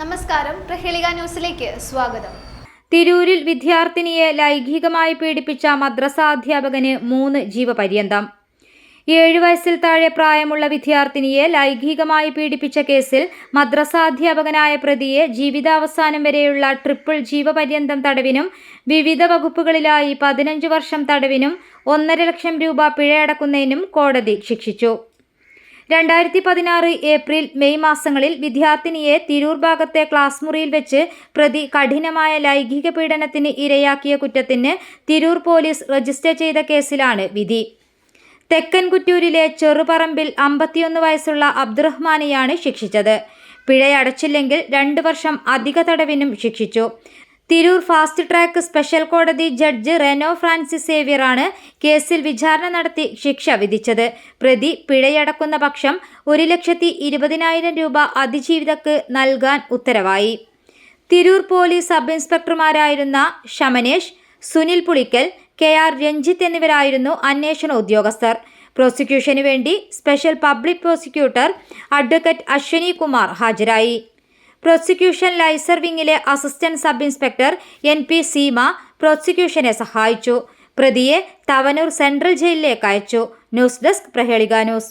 നമസ്കാരം. പ്രഹേളിക ന്യൂസിലേക്ക് സ്വാഗതം. തിരൂരിൽ വിദ്യാർത്ഥിനിയെ ലൈംഗികമായി പീഡിപ്പിച്ച മദ്രസ അധ്യാപകന് മൂന്ന് ജീവപര്യന്തം. ഏഴു വയസ്സിൽ താഴെ പ്രായമുള്ള വിദ്യാർത്ഥിനിയെ ലൈംഗികമായി പീഡിപ്പിച്ച കേസിൽ മദ്രസാധ്യാപകനായ പ്രതിയെ ജീവിതാവസാനം വരെയുള്ള ട്രിപ്പിൾ ജീവപര്യന്തം തടവിനും വിവിധ വകുപ്പുകളിലായി പതിനഞ്ച് വർഷം തടവിനും ഒന്നര ലക്ഷം രൂപ പിഴയടക്കുന്നതിനും കോടതി ശിക്ഷിച്ചു. രണ്ടായിരത്തി പതിനാറ് ഏപ്രിൽ മെയ് മാസങ്ങളിൽ വിദ്യാർത്ഥിനിയെ തിരൂർ ഭാഗത്തെ ക്ലാസ് മുറിയിൽ വെച്ച് പ്രതി കഠിനമായ ലൈംഗിക പീഡനത്തിന് ഇരയാക്കിയ കുറ്റത്തിന് തിരൂർ പോലീസ് രജിസ്റ്റർ ചെയ്ത കേസിലാണ് വിധി. തെക്കൻ കുറ്റൂരിലെ ചെറുപറമ്പിൽ അമ്പത്തിയൊന്ന് വയസ്സുള്ള അബ്ദുറഹ്മാനെയാണ് ശിക്ഷിച്ചത്. പിഴയടച്ചില്ലെങ്കിൽ രണ്ട് വർഷം അധിക തടവിനും ശിക്ഷിച്ചു. തിരൂർ ഫാസ്റ്റ് ട്രാക്ക് സ്പെഷ്യൽ കോടതി ജഡ്ജ് റെനോ ഫ്രാൻസിസ് സേവ്യറാണ് കേസിൽ വിചാരണ നടത്തി ശിക്ഷ വിധിച്ചത്. പ്രതി പിഴയടക്കുന്ന പക്ഷം ഒരു ലക്ഷത്തി ഇരുപതിനായിരം രൂപ അതിജീവിതക്ക് നൽകാൻ ഉത്തരവായി. തിരൂർ പോലീസ് സബ് ഇൻസ്പെക്ടർമാരായിരുന്ന ഷമനേഷ് സുനിൽ പുളിക്കൽ കെ ആർ രഞ്ജിത്ത് എന്നിവരായിരുന്നു അന്വേഷണ ഉദ്യോഗസ്ഥർ. പ്രോസിക്യൂഷനു വേണ്ടി special public prosecutor advocate Ashwani Kumar ഹാജരായി. Prosecution liaison വിങ്ങിലെ assistant sub inspector N P Seema പ്രോസിക്യൂഷനെ സഹായിച്ചു. പ്രതിയെ തവനൂർ സെൻട്രൽ ജയിലിലേക്ക് അയച്ചു. News desk Prahelika news.